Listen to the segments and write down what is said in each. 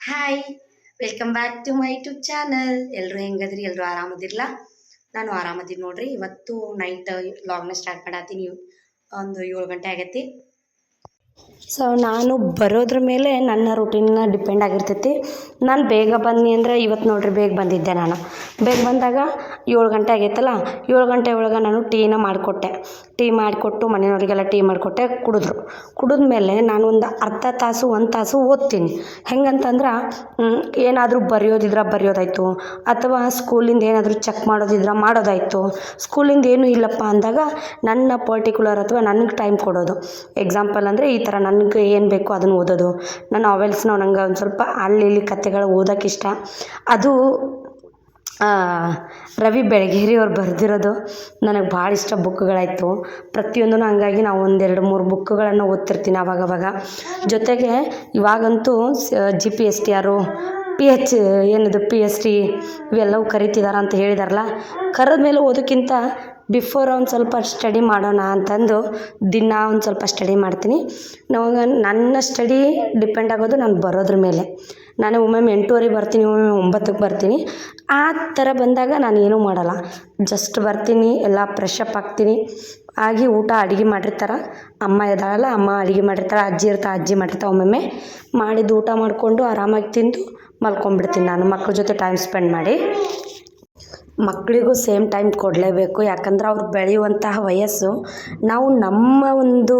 Hi welcome back to my YouTube channel ಎಲ್ಲರೂ ಹೆಂಗದ್ರಿ? ಎಲ್ಲರೂ ಆರಾಮದಿರಲ್ಲ ನಾನು ಆರಾಮದಿದ್ದೀನಿ ನೋಡ್ರಿ. ಇವತ್ತು ನೈಟ್ ಲಾಗ್ನ ಸ್ಟಾರ್ಟ್ ಮಾಡತ್ತೀನಿ. ಒಂದು ಏಳು ಗಂಟೆ ಆಗೈತಿ. ಸೊ ನಾನು ಬರೋದ್ರ ಮೇಲೆ ನನ್ನ ರೂಟೀನ್ನ ಡಿಪೆಂಡ್ ಆಗಿರ್ತೈತಿ. ನಾನು ಬೇಗ ಬಂದ್ನಿ ಅಂದರೆ ಇವತ್ತು ನೋಡ್ರಿ ಬೇಗ ಬಂದಿದ್ದೆ ನಾನು. ಬೇಗ ಬಂದಾಗ ಏಳು ಗಂಟೆ ಆಗೈತಲ್ಲ? ಏಳು ಗಂಟೆ ಒಳಗೆ ನಾನು ಟೀನ ಮಾಡಿಕೊಟ್ಟೆ. ಟೀ ಮಾಡಿಕೊಟ್ಟು ಮನೆಯವರಿಗೆಲ್ಲ ಟೀ ಮಾಡಿಕೊಟ್ಟೆ ಕುಡಿದ್ರು. ಕುಡಿದ್ಮೇಲೆ ನಾನು ಒಂದು ಅರ್ಧ ತಾಸು, ಒಂದು ತಾಸು ಓದ್ತೀನಿ. ಹೆಂಗಂತಂದ್ರೆ ಏನಾದರೂ ಬರೆಯೋದಿದ್ರೆ ಬರೆಯೋದಾಯ್ತು. ಅಥವಾ ಸ್ಕೂಲಿಂದ ಏನಾದರೂ ಚೆಕ್ ಮಾಡೋದಿದ್ರೆ ಮಾಡೋದಾಯಿತು. ಸ್ಕೂಲಿಂದ ಏನೂ ಇಲ್ಲಪ್ಪ ಅಂದಾಗ ನನ್ನ ಪರ್ಟಿಕ್ಯುಲರ್ ಅಥವಾ ನನಗೆ ಟೈಮ್ ಕೊಡೋದು. ಎಕ್ಸಾಂಪಲ್ ಅಂದರೆ ಈ ಥರ ನನಗೆ ಏನು ಬೇಕೋ ಅದನ್ನು ಓದೋದು. ನನ್ನ ನಾವೆಲ್ಸ್ನ ನಂಗೆ ಒಂದು ಸ್ವಲ್ಪ ಅಲ್ಲಿ ಇಲ್ಲಿ ಕತೆಗಳು ಓದೋಕೆ ಇಷ್ಟ. ಅದು ರವಿ ಬೆಳಗೇರಿ ಅವ್ರು ಬರೆದಿರೋದು ನನಗೆ ಭಾಳ ಇಷ್ಟ ಬುಕ್ಗಳಾಯಿತು. ಪ್ರತಿಯೊಂದೂ ಹಂಗಾಗಿ ನಾವು ಒಂದೆರಡು ಮೂರು ಬುಕ್ಗಳನ್ನು ಓದ್ತಿರ್ತೀನಿ ಅವಾಗವಾಗ ಜೊತೆಗೆ ಇವಾಗಂತೂ G P S T R P H ಏನದು ಪಿ ಎಸ್ ಟಿ ಇವೆಲ್ಲವೂ ಕರಿತಿದಾರ ಅಂತ ಹೇಳಿದಾರಲ್ಲ ಕರೆದ ಮೇಲೆ ಓದೋಕ್ಕಿಂತ ಬಿಫೋರ್ ಒಂದು ಸ್ವಲ್ಪ ಸ್ಟಡಿ ಮಾಡೋಣ ಅಂತಂದು ದಿನ ಒಂದು ಸ್ವಲ್ಪ ಸ್ಟಡಿ ಮಾಡ್ತೀನಿ. ನಾವು ನನ್ನ ಸ್ಟಡಿ ಡಿಪೆಂಡ್ ಆಗೋದು ನಾನು ಬರೋದ್ರ ಮೇಲೆ. ನಾನು ಒಮ್ಮೊಮ್ಮೆ ಎಂಟೂವರೆಗೆ ಬರ್ತೀನಿ, ಒಮ್ಮೊಮ್ಮೆ ಒಂಬತ್ತಕ್ಕೆ ಬರ್ತೀನಿ. ಆ ಥರ ಬಂದಾಗ ನಾನು ಏನೂ ಮಾಡಲ್ಲ. ಜಸ್ಟ್ ಬರ್ತೀನಿ, ಎಲ್ಲ ಫ್ರೆಶಪ್ ಆಗ್ತೀನಿ. ಆಗಿ ಊಟ ಅಡುಗೆ ಮಾಡಿರ್ತಾರೆ, ಅಮ್ಮ ಇದ್ದಾಳಲ್ಲ ಅಮ್ಮ ಅಡುಗೆ ಮಾಡಿರ್ತಾಳೆ, ಅಜ್ಜಿ ಇರ್ತಾ ಅಜ್ಜಿ ಮಾಡಿರ್ತಾಳೆ ಒಮ್ಮೊಮ್ಮೆ. ಮಾಡಿದ್ದು ಊಟ ಮಾಡಿಕೊಂಡು ಆರಾಮಾಗಿ ತಿಂದು ಮಲ್ಕೊಂಡ್ಬಿಡ್ತೀನಿ ನಾನು, ಮಕ್ಳ ಜೊತೆ ಟೈಮ್ ಸ್ಪೆಂಡ್ ಮಾಡಿ. ಮಕ್ಕಳಿಗೂ ಸೇಮ್ ಟೈಮ್ ಕೊಡಲೇಬೇಕು. ಯಾಕಂದ್ರೆ ಅವ್ರು ಬೆಳೆಯುವಂತಹ ವಯಸ್ಸು, ನಾವು ನಮ್ಮ ಒಂದು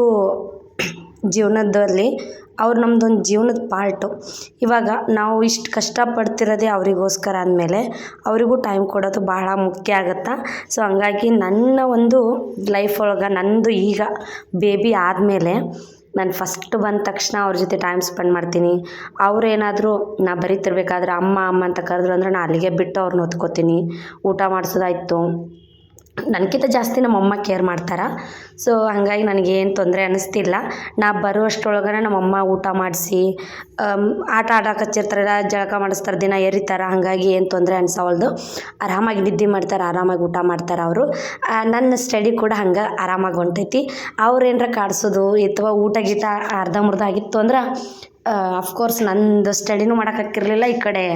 ಜೀವನದಲ್ಲಿ ಅವ್ರು ನಮ್ದೊಂದು ಜೀವನದ ಪಾರ್ಟು. ಇವಾಗ ನಾವು ಇಷ್ಟು ಕಷ್ಟಪಡ್ತಿರೋದೇ ಅವರಿಗೋಸ್ಕರ ಅಂದಮೇಲೆ ಅವರಿಗೂ ಟೈಮ್ ಕೊಡೋದು ಬಹಳ ಮುಖ್ಯ ಆಗುತ್ತೆ? ಸೊ ಹಂಗಾಗಿ ನನ್ನ ಒಂದು ಲೈಫ್ ಒಳಗೆ ನನ್ನದು ಈಗ ಬೇಬಿ ಆದಮೇಲೆ ನಾನು ಫಸ್ಟ್ ಬಂದ ತಕ್ಷಣ ಅವ್ರ ಜೊತೆ ಟೈಮ್ ಸ್ಪೆಂಡ್ ಮಾಡ್ತೀನಿ. ಅವ್ರೇನಾದರೂ ನಾ ಬರೀತಿರ್ಬೇಕಾದ್ರೆ ಅಮ್ಮ ಅಮ್ಮ ಅಂತ ಕರೆದ್ರು ಅಂದ್ರೆ ನಾನು ಅಲ್ಲಿಗೆ ಬಿಟ್ಟು ಅವ್ರನ್ನ ಹೊತ್ಕೋತೀನಿ. ಊಟ ಮಾಡಿಸೋದಾಯ್ತು. ನನಗಿಂತ ಜಾಸ್ತಿ ನಮ್ಮ ಅಮ್ಮ ಕೇರ್ ಮಾಡ್ತಾರೆ. ಸೊ ಹಾಗಾಗಿ ನನಗೇನು ತೊಂದರೆ ಅನ್ನಿಸ್ತಿಲ್ಲ ನಾ ಬರುವಷ್ಟ್ರೊಳಗನೆ ನಮ್ಮಮ್ಮ ಊಟ ಮಾಡಿಸಿ ಆಟ ಆಡಕ್ಕೆ ಹಚ್ಚಿರ್ತಾರಲ್ಲ ಜಳಕ ಮಾಡಿಸ್ತಾರೆ, ದಿನ ಎರಿತಾರೆ ಹಾಗಾಗಿ ಏನು ತೊಂದರೆ ಅನ್ಸವಲ್ದು. ಆರಾಮಾಗಿ ನಿದ್ದೆ ಮಾಡ್ತಾರೆ, ಆರಾಮಾಗಿ ಊಟ ಮಾಡ್ತಾರೆ ಅವರು. ನನ್ನ ಸ್ಟಡಿ ಕೂಡ ಹಂಗೆ ಆರಾಮಾಗಿ ಹೊಂಟೈತಿ. ಅವ್ರು ಏನರ ಕಾಡಿಸೋದು, ಅಥವಾ ಊಟ ಗೀಟ ಮುರ್ಧ ಆಗಿತ್ತು ಅಂದ್ರೆ ಅಫ್ಕೋರ್ಸ್ ನಂದು ಸ್ಟಡಿನೂ ಮಾಡೋಕ್ಕಾಗಿರಲಿಲ್ಲ ಈ ಕಡೆ.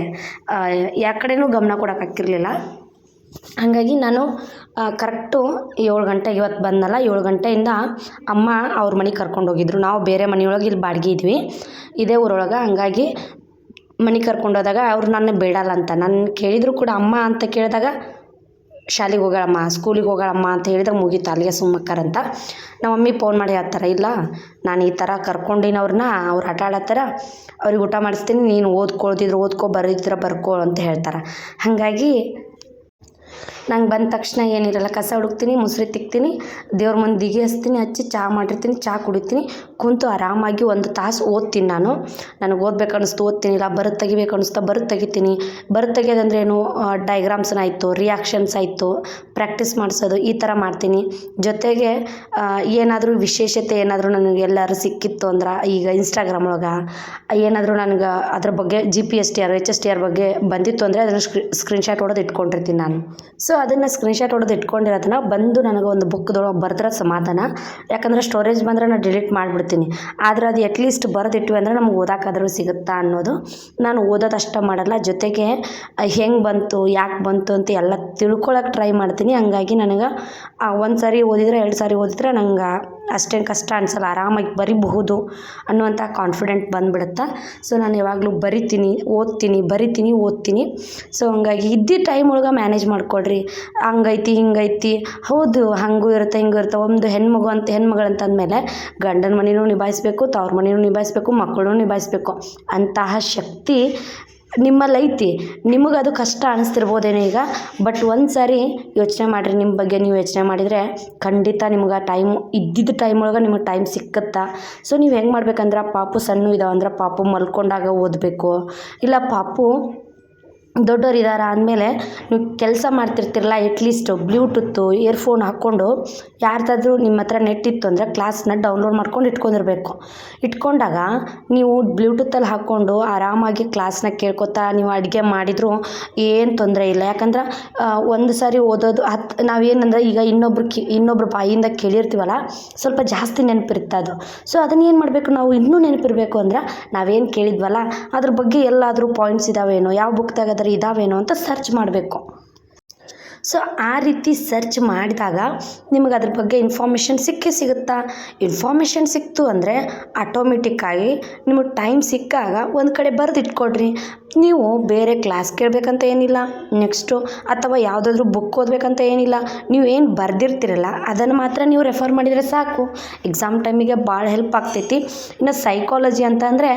ಯಾವ ಕಡೆನೂ ಗಮನ ಕೊಡೋಕ್ಕಾಗಿರಲಿಲ್ಲ ಹಾಗಾಗಿ ನಾನು ಕರೆಕ್ಟು ಏಳು ಗಂಟೆಗೆ ಇವತ್ತು ಬಂದನಲ್ಲ, ಏಳು ಗಂಟೆಯಿಂದ ಅಮ್ಮ ಅವ್ರ ಮನೆಗೆ ಕರ್ಕೊಂಡು ಹೋಗಿದ್ರು. ನಾವು ಬೇರೆ ಮನೆಯೊಳಗೆ ಇಲ್ಲಿ ಬಾಡಿಗೆ ಇದ್ವಿ. ಇದೇ ಊರೊಳಗೆ, ಹಾಗಾಗಿ ಮನೆ ಕರ್ಕೊಂಡು ಹೋದಾಗ ಅವ್ರು ನನ್ನ ಬಿಡಲ್ಲ ಅಂತ. ನನ್ನ ಕೇಳಿದ್ರು ಕೂಡ ಅಮ್ಮ ಅಂತ ಕೇಳಿದಾಗ, ಶಾಲೆಗೆ ಹೋಗಳಮ್ಮ ಸ್ಕೂಲಿಗೆ ಹೋಗಳಮ್ಮ ಅಂತ ಹೇಳಿದ್ರೆ ಮುಗೀತು, ಅಲ್ಲಿಗೆ ಸುಮ್ಮಕ್ಕರಂತ ನಮ್ಮ ಮಮ್ಮಿ ಫೋನ್ ಮಾಡಿ ಹೇಳ್ತಾರೆ, ಇಲ್ಲ, ನಾನು ಈ ಥರ ಕರ್ಕೊಂಡಿನ ಅವ್ರನ್ನ, ಅವ್ರು ಆಟ ಆಡತ್ತಾರ ಅವ್ರಿಗೆ ಊಟ ಮಾಡಿಸ್ತೀನಿ, ನೀನು ಓದ್ಕೊಳ್ತಿದ್ರು, ಓದ್ಕೊ, ಬರೀತಿದ್ರೆ ಬರ್ಕೊ ಅಂತ ಹೇಳ್ತಾರೆ. ಹಾಗಾಗಿ ನಂಗೆ ಬಂದ ತಕ್ಷಣ ಏನಿರಲ್ಲ, ಕಸ ಹುಡುಕ್ತೀನಿ, ಮುಸ್ರೆ ತಿಕ್ತೀನಿ, ದೇವ್ರ ಮುಂದೆ ದಿಗಿ ಹಚ್ತೀನಿ, ಹಚ್ಚಿ ಚಹಾ ಮಾಡಿರ್ತೀನಿ ಚಹಾ ಕುಡಿತೀನಿ, ಕುಂತು ಆರಾಮಾಗಿ ಒಂದು ತಾಸು ಓದ್ತೀನಿ ನಾನು. ನನಗೆ ಓದ್ಬೇಕು ಅನ್ನಿಸ್ತು ಓದ್ತೀನಿ, ಇಲ್ಲ ಬರೆದು ತೆಗಿಬೇಕು ಅನಿಸ್ತಾ ಬರೆದು ತೆಗಿತೀನಿ. ಬರೆದು ತೆಗಿಯೋದಂದ್ರೆ ಏನು ಡೈಗ್ರಾಮ್ಸ್ನ ಆಯಿತು ರಿಯಾಕ್ಷನ್ಸ್ ಆಯಿತು ಪ್ರಾಕ್ಟೀಸ್ ಮಾಡಿಸೋದು, ಈ ಥರ ಮಾಡ್ತೀನಿ. ಜೊತೆಗೆ ಏನಾದರೂ ವಿಶೇಷತೆ ಏನಾದರೂ ನನಗೆ ಎಲ್ಲರೂ ಸಿಕ್ಕಿತ್ತು ಅಂದ್ರೆ, ಈಗ ಇನ್ಸ್ಟಾಗ್ರಾಮ್ ಒಳಗೆ, ಏನಾದರೂ ನನಗೆ ಅದ್ರ ಬಗ್ಗೆ G P S T R H S T R ಬಗ್ಗೆ ಬಂದಿತ್ತು ಅಂದರೆ ಅದನ್ನು ಸ್ಕ್ರೀನ್ಶಾಟ್ ಹೊಡೆದು ಇಟ್ಕೊಂಡಿರ್ತೀನಿ ನಾನು. ಸೊ ಅದನ್ನು ಸ್ಕ್ರೀನ್ಶಾಟ್ ಹೊಡೆದು ಇಟ್ಕೊಂಡಿರೋದನ್ನ ಬಂದು ನನಗೆ ಒಂದು ಬುಕ್ದೊಳಗೆ ಬರೆದ್ರೆ ಸಮಾಧಾನ. ಯಾಕಂದರೆ ಸ್ಟೋರೇಜ್ ಬಂದರೆ ನಾನು ಡಿಲೀಟ್ ಮಾಡಿಬಿಡ್ತೀನಿ. ಆದರೆ ಅದು ಅಟ್ಲೀಸ್ಟ್ ಬರೆದಿಟ್ವಿ ಅಂದರೆ ನಮ್ಗೆ ಓದೋಕ್ಕಾದ್ರೂ ಸಿಗುತ್ತಾ ಅನ್ನೋದು ನಾನು ಓದೋದು ಅಷ್ಟೇ ಮಾಡಲ್ಲ. ಜೊತೆಗೆ ಹೆಂಗೆ ಬಂತು, ಯಾಕೆ ಬಂತು ಅಂತ ಎಲ್ಲ ತಿಳ್ಕೊಳಕ್ಕೆ ಟ್ರೈ ಮಾಡ್ತೀನಿ. ಹಂಗಾಗಿ ನನಗೆ ಒಂದು ಸಾರಿ ಓದಿದರೆ, ಎರಡು ಸಾರಿ ಓದಿದ್ರೆ ನಂಗೆ ಅಷ್ಟೇನು ಕಷ್ಟ ಅನ್ಸಲ್ಲ, ಆರಾಮಾಗಿ ಬರಿಬಹುದು ಅನ್ನುವಂಥ ಕಾನ್ಫಿಡೆಂಟ್ ಬಂದ್ಬಿಡುತ್ತೆ. ಸೊ ನಾನು ಯಾವಾಗಲೂ ಬರಿತೀನಿ, ಓದ್ತೀನಿ ಬರಿತೀನಿ, ಓದ್ತೀನಿ. ಸೊ ಹಂಗಾಗಿ ಇದ್ದಿದ್ದ ಟೈಮ್ ಒಳಗೆ ಮ್ಯಾನೇಜ್ ಮಾಡ್ಕೊಳ್ರಿ. ಹಂಗೈತಿ, ಹಿಂಗೈತಿ, ಹೌದು, ಹಾಗೂ ಇರುತ್ತೆ, ಹಿಂಗೂ ಇರುತ್ತೆ. ಒಂದು ಹೆಣ್ಮಗು ಅಂತ, ಹೆಣ್ಮಗಳು ಅಂದಮೇಲೆ ಗಂಡನ ಮನೆಯೂ ನಿಭಾಯಿಸ್ಬೇಕು, ತವ್ರ ಮನೆಯೂ ನಿಭಾಯಿಸ್ಬೇಕು, ಮಕ್ಕಳನ್ನೂ ನಿಭಾಯಿಸ್ಬೇಕು. ಅಂತಹ ಶಕ್ತಿ ನಿಮ್ಮಲ್ಲಿ ಐತಿ. ನಿಮಗೆ ಅದು ಕಷ್ಟ ಅನಿಸ್ತಿರ್ಬೋದೇನೋ ಈಗ. ಬಟ್ ಒಂದು ಸಾರಿ ಯೋಚನೆ ಮಾಡಿರಿ ನಿಮ್ಮ ಬಗ್ಗೆ ನೀವು ಯೋಚನೆ ಮಾಡಿದರೆ ಖಂಡಿತ ನಿಮ್ಗೆ ಆ ಟೈಮ್ ಇದ್ದಿದ್ದ ಟೈಮ್ ಒಳಗೆ ನಿಮಗೆ ಟೈಮ್ ಸಿಕ್ಕತ್ತಾ. ಸೊ ನೀವು ಹೆಂಗೆ ಮಾಡ್ಬೇಕಂದ್ರೆ ಪಾಪು ಸಣ್ಣ ಇದಾವೆ ಅಂದ್ರೆ ಪಾಪು ಮಲ್ಕೊಂಡಾಗ ಓದಬೇಕು. ಇಲ್ಲ ಪಾಪು ದೊಡ್ಡೋರು ಇದ್ದಾರೆ ಅಂದಮೇಲೆ ನೀವು ಕೆಲಸ ಮಾಡ್ತಿರ್ತೀರಲ್ಲ ಎಟ್ಲೀಸ್ಟ್ ಬ್ಲೂಟೂತ್ತು ಇಯರ್ಫೋನ್ ಹಾಕ್ಕೊಂಡು ಯಾರ್ದಾದ್ರೂ ನಿಮ್ಮ ಹತ್ರ ನೆಟ್ ಇತ್ತು ಅಂದರೆ ಕ್ಲಾಸ್ನ ಡೌನ್ಲೋಡ್ ಮಾಡ್ಕೊಂಡು ಇಟ್ಕೊಂಡಿರಬೇಕು. ಇಟ್ಕೊಂಡಾಗ ನೀವು ಬ್ಲೂಟೂತಲ್ಲಿ ಹಾಕ್ಕೊಂಡು ಆರಾಮಾಗಿ ಕ್ಲಾಸ್ನ ಕೇಳ್ಕೊತಾ ನೀವು ಅಡುಗೆ ಮಾಡಿದರೂ ಏನು ತೊಂದರೆ ಇಲ್ಲ. ಯಾಕಂದ್ರೆ ಒಂದು ಸಾರಿ ಓದೋದು ಹತ್ತು ನಾವೇನಂದ್ರೆ ಈಗ ಇನ್ನೊಬ್ರು ಕಿ, ಇನ್ನೊಬ್ರ ಬಾಯಿಂದ ಕೇಳಿರ್ತೀವಲ್ಲ, ಸ್ವಲ್ಪ ಜಾಸ್ತಿ ನೆನಪಿರುತ್ತೆ ಅದು. ಸೊ ಅದನ್ನ ಏನು ಮಾಡಬೇಕು ನಾವು ಇನ್ನೂ ನೆನಪಿರಬೇಕು ಅಂದ್ರೆ ನಾವೇನು ಕೇಳಿದ್ವಲ್ಲ, ಅದ್ರ ಬಗ್ಗೆ ಎಲ್ಲಾದರೂ ಪಾಯಿಂಟ್ಸ್ ಇದಾವೇನೋ, ಯಾವ ಬುಕ್ದಾಗ ಅದ್ರ ಇದಾವೇನೋ ಅಂತ ಸರ್ಚ್ ಮಾಡಬೇಕು. ಸೊ ಆ ರೀತಿ ಸರ್ಚ್ ಮಾಡಿದಾಗ ನಿಮಗೆ ಅದ್ರ ಬಗ್ಗೆ ಇನ್ಫಾರ್ಮೇಷನ್ ಸಿಕ್ಕೇ ಸಿಗುತ್ತಾ? ಇನ್ಫಾರ್ಮೇಷನ್ ಸಿಕ್ತು ಅಂದರೆ ಆಟೋಮೆಟಿಕ್ಕಾಗಿ ನಿಮಗೆ ಟೈಮ್ ಸಿಕ್ಕಾಗ ಒಂದು ಕಡೆ ಬರೆದಿಟ್ಕೊಡ್ರಿ. ನೀವು ಬೇರೆ ಕ್ಲಾಸ್ ಕೇಳಬೇಕಂತ ಏನಿಲ್ಲ ನೆಕ್ಸ್ಟು ಅಥವಾ ಯಾವುದಾದ್ರೂ ಬುಕ್ ಓದಬೇಕಂತ ಏನಿಲ್ಲ, ನೀವು ಏನು ಬರೆದಿರ್ತಿರಲ್ಲ, ಅದನ್ನು ಮಾತ್ರ ನೀವು ರೆಫರ್ ಮಾಡಿದರೆ ಸಾಕು. ಎಕ್ಸಾಮ್ ಟೈಮಿಗೆ ಭಾಳ ಹೆಲ್ಪ್ ಆಗ್ತೈತಿ. ಇನ್ನು ಸೈಕಾಲಜಿ ಅಂತ ಅಂದರೆ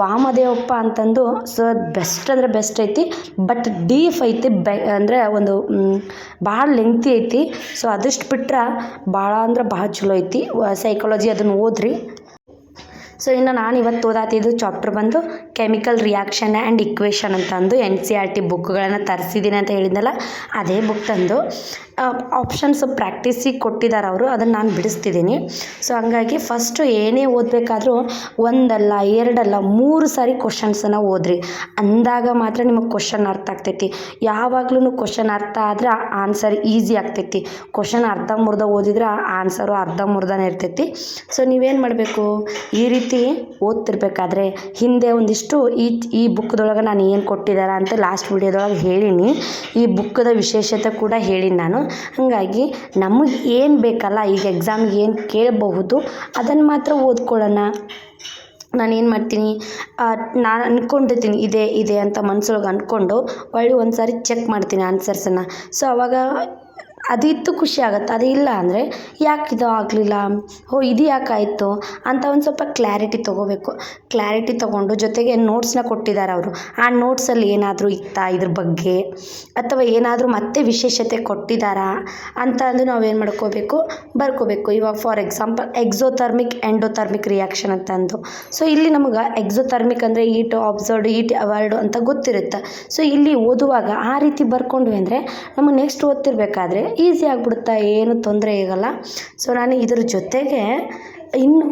ವಾಮದೇವಪ್ಪ ಅಂತಂದು ಸೊ ಬೆಸ್ಟ್ ಅಂದರೆ ಬೆಸ್ಟ್ ಐತಿ ಬಟ್ ಡೀಫ್ ಐತಿ ಬೆ ಅಂದರೆ ಒಂದು ಭಾಳ ಲೆಂಗ್ತಿ ಐತಿ. ಸೊ ಅದಷ್ಟು ಬಿಟ್ರೆ ಭಾಳ ಅಂದ್ರೆ ಭಾಳ ಚಲೋ ಐತಿ. ಸೈಕಾಲಜಿ ಅದನ್ನು ಓದ್ರಿ. ಸೊ ಇನ್ನು ನಾನು ಇವತ್ತು ಓದಾತಿದ್ದು ಚಾಪ್ಟರ್ ಬಂದು ಕೆಮಿಕಲ್ ರಿಯಾಕ್ಷನ್ ಆ್ಯಂಡ್ ಇಕ್ವೇಷನ್ ಅಂತ ಅಂದು ಎನ್ ಸಿ ಆರ್ ಟಿ ಬುಕ್ಗಳನ್ನು ತರಿಸಿದ್ದೀನಿ ಅಂತ ಹೇಳಿದ್ನಲ್ಲ, ಅದೇ ಬುಕ್ ತಂದು. ಆಪ್ಷನ್ಸ್ ಪ್ರಾಕ್ಟೀಸಿಗೆ ಕೊಟ್ಟಿದ್ದಾರೆ ಅವರು. ಅದನ್ನು ನಾನು ಬಿಡಿಸ್ತಿದ್ದೀನಿ ಸೊ ಹಂಗಾಗಿ ಫಸ್ಟು ಏನೇ ಓದಬೇಕಾದ್ರೂ ಒಂದಲ್ಲ, ಎರಡಲ್ಲ, ಮೂರು ಸಾರಿ ಕ್ವಶನ್ಸನ್ನು ಓದ್ರಿ. ಅಂದಾಗ ಮಾತ್ರ ನಿಮಗೆ ಕ್ವಶನ್ ಅರ್ಥ ಆಗ್ತೈತಿ. ಯಾವಾಗ್ಲೂ ಕ್ವಶನ್ ಅರ್ಥ ಆದ್ರೆ ಆನ್ಸರ್ ಈಸಿ ಆಗ್ತೈತಿ. ಕ್ವಶನ್ ಮುರ್ಧ ಓದಿದ್ರೆ ಆನ್ಸರು ಅರ್ಧ ಮುರ್ಧನೇ ಇರ್ತೈತಿ. ಸೊ ನೀವೇನು ಮಾಡಬೇಕು? ಈ ರೀತಿ ಓದ್ತಿರ್ಬೇಕಾದ್ರೆ ಹಿಂದೆ ಒಂದಿಷ್ಟು ಈ ಈ ಬುಕ್ದೊಳಗೆ ನಾನು ಏನು ಕೊಟ್ಟಿದ್ದಾರೆ ಅಂತ ಲಾಸ್ಟ್ ವಿಡಿಯೋದೊಳಗೆ ಹೇಳೀನಿ. ಈ ಬುಕ್ಕದ ವಿಶೇಷತೆ ಕೂಡ ಹೇಳೀನಿ ನಾನು. ಹಾಗಾಗಿ ನಮಗೆ ಏನು ಬೇಕಲ್ಲ, ಈಗ ಎಕ್ಸಾಮ್ಗೆ ಏನು ಕೇಳಬಹುದು ಅದನ್ನು ಮಾತ್ರ ಓದ್ಕೊಳ್ಳೋಣ. ನಾನು ಏನು ಮಾಡ್ತೀನಿ ನಾನು ಅಂದ್ಕೊಂಡಿರ್ತೀನಿ ಇದೆ ಇದೆ ಅಂತ ಮನ್ಸೊಳಗೆ ಅಂದ್ಕೊಂಡು ಹೊಳ್ಳಿ ಒಂದು ಸಾರಿ ಚೆಕ್ ಮಾಡ್ತೀನಿ ಆನ್ಸರ್ಸನ್ನು ಸೊ ಅವಾಗ ಅದಿತ್ತು ಖುಷಿ ಆಗುತ್ತೆ. ಅದು ಇಲ್ಲ ಅಂದರೆ ಯಾಕೆ ಇದು ಆಗಲಿಲ್ಲ? ಓ, ಇದು ಯಾಕೆ ಅಂತ ಒಂದು ಸ್ವಲ್ಪ ಕ್ಲಾರಿಟಿ ತೊಗೋಬೇಕು. ಕ್ಲಾರಿಟಿ ತೊಗೊಂಡು ಜೊತೆಗೆ ನೋಟ್ಸ್ನ ಕೊಟ್ಟಿದ್ದಾರೆ ಅವರು. ಆ ನೋಟ್ಸಲ್ಲಿ ಏನಾದರೂ ಇತ್ತಾ ಇದ್ರ ಬಗ್ಗೆ? ಅಥವಾ ಏನಾದರೂ ಮತ್ತೆ ವಿಶೇಷತೆ ಕೊಟ್ಟಿದ್ದಾರಾ? ಅಂತ ಅಂದು ನಾವೇನು ಮಾಡ್ಕೋಬೇಕು? ಬರ್ಕೋಬೇಕು. ಇವಾಗ for example exothermic endothermic reaction ಅಂತ ಅಂದು. ಸೊ ಇಲ್ಲಿ ನಮಗೆ ಎಕ್ಸೋಥರ್ಮಿಕ್ ಅಂದರೆ ಈಟ್ ಅಬ್ಸರ್ಡ್ ಈಟ್ ಅವಾರ್ಡ್ ಅಂತ ಗೊತ್ತಿರುತ್ತೆ. ಸೊ ಇಲ್ಲಿ ಓದುವಾಗ ಆ ರೀತಿ ಬರ್ಕೊಂಡ್ವಿ ಅಂದರೆ ನಮಗೆ ನೆಕ್ಸ್ಟ್ ಓದ್ತಿರ್ಬೇಕಾದ್ರೆ ಈಸಿ ಆಗಿಬಿಡುತ್ತಾ ಏನು ತೊಂದರೆ ಆಗಲ್ಲ ಸೊ ನಾನು ಇದ್ರ ಜೊತೆಗೆ ಇನ್ನು